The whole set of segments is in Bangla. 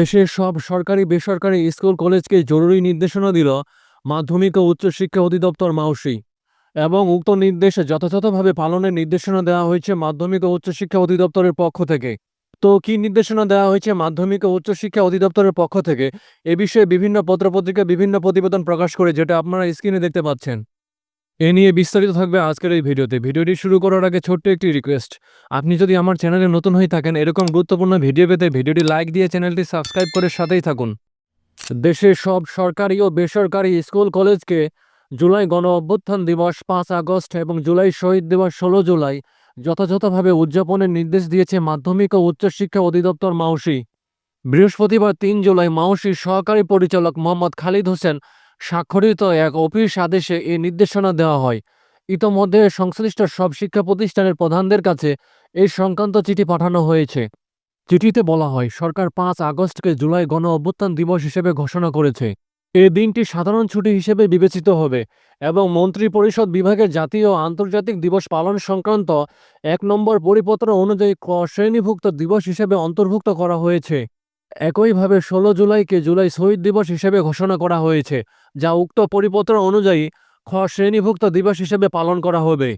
দেশের সব সরকারি, বেসরকারি স্কুল, কলেজকে জরুরি নির্দেশনা দিল মাধ্যমিক ও উচ্চশিক্ষা অধিদপ্তর মাউসি এবং উক্ত নির্দেশে যথাযথভাবে পালনের নির্দেশনা দেওয়া হয়েছে মাধ্যমিক ও উচ্চশিক্ষা অধিদপ্তরের পক্ষ থেকে। তো কি নির্দেশনা দেওয়া হয়েছে মাধ্যমিক ও উচ্চশিক্ষা অধিদপ্তরের পক্ষ থেকে? এ বিষয়ে বিভিন্ন পত্রপত্রিকা বিভিন্ন প্রতিবেদন প্রকাশ করে, যেটা আপনারা স্ক্রিনে দেখতে পাচ্ছেন। এ নিয়ে বিস্তারিত থাকবে আজকের এই ভিডিওতে। ভিডিওটি শুরু করার আগে ছোট্ট একটি রিকোয়েস্ট আপনি যদি আমার চ্যানেলে নতুন হয়ে থাকেন, এরকম গুরুত্বপূর্ণ ভিডিও পেতে ভিডিওটি লাইক দিয়ে চ্যানেলটি সাবস্ক্রাইব করে সাথেই থাকুন। দেশের সব সরকারি ও বেসরকারি স্কুল, কলেজকে জুলাই গণ অভ্যুত্থান দিবস, পাঁচ আগস্ট এবং জুলাই শহীদ দিবস, ষোলো জুলাই যথাযথভাবে উদযাপনের নির্দেশ দিয়েছে মাধ্যমিক ও উচ্চশিক্ষা অধিদপ্তর মাউসি। বৃহস্পতিবার তিন জুলাই মাউসির সহকারী পরিচালক মোহাম্মদ খালিদ হোসেন স্বাক্ষরিত এক অফিস আদেশে এই নির্দেশনা দেওয়া হয়। ইতোমধ্যে সংশ্লিষ্ট সব শিক্ষা প্রতিষ্ঠানের প্রধানদের কাছে এই সংক্রান্ত চিঠি পাঠানো হয়েছে। চিঠিতে বলা হয়, সরকার পাঁচ আগস্টকে জুলাই গণ অভ্যুত্থান দিবস হিসেবে ঘোষণা করেছে। এ দিনটি সাধারণ ছুটি হিসেবে বিবেচিত হবে এবং মন্ত্রী পরিষদ বিভাগের জাতীয় আন্তর্জাতিক দিবস পালন সংক্রান্ত এক নম্বর পরিপত্র অনুযায়ী ক শ্রেণীভুক্ত দিবস হিসেবে অন্তর্ভুক্ত করা হয়েছে। একইভাবে ষোলো জুলাইকে জুলাই শহীদ দিবস হিসেবে ঘোষণা করা হয়েছে, যা উক্ত পরিপত্র অনুযায়ী খ শ্রেণীভুক্ত দিবস হিসেবে পালন করা হবে।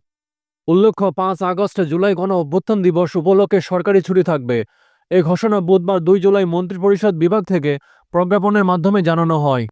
উল্লেখ্য, পাঁচ আগস্ট জুলাই গণ অভ্যুত্থান দিবস উপলক্ষে সরকারি ছুটি থাকবে। এ ঘোষণা বুধবার দুই জুলাই মন্ত্রিপরিষদ বিভাগ থেকে প্রজ্ঞাপনের মাধ্যমে জানানো হয়।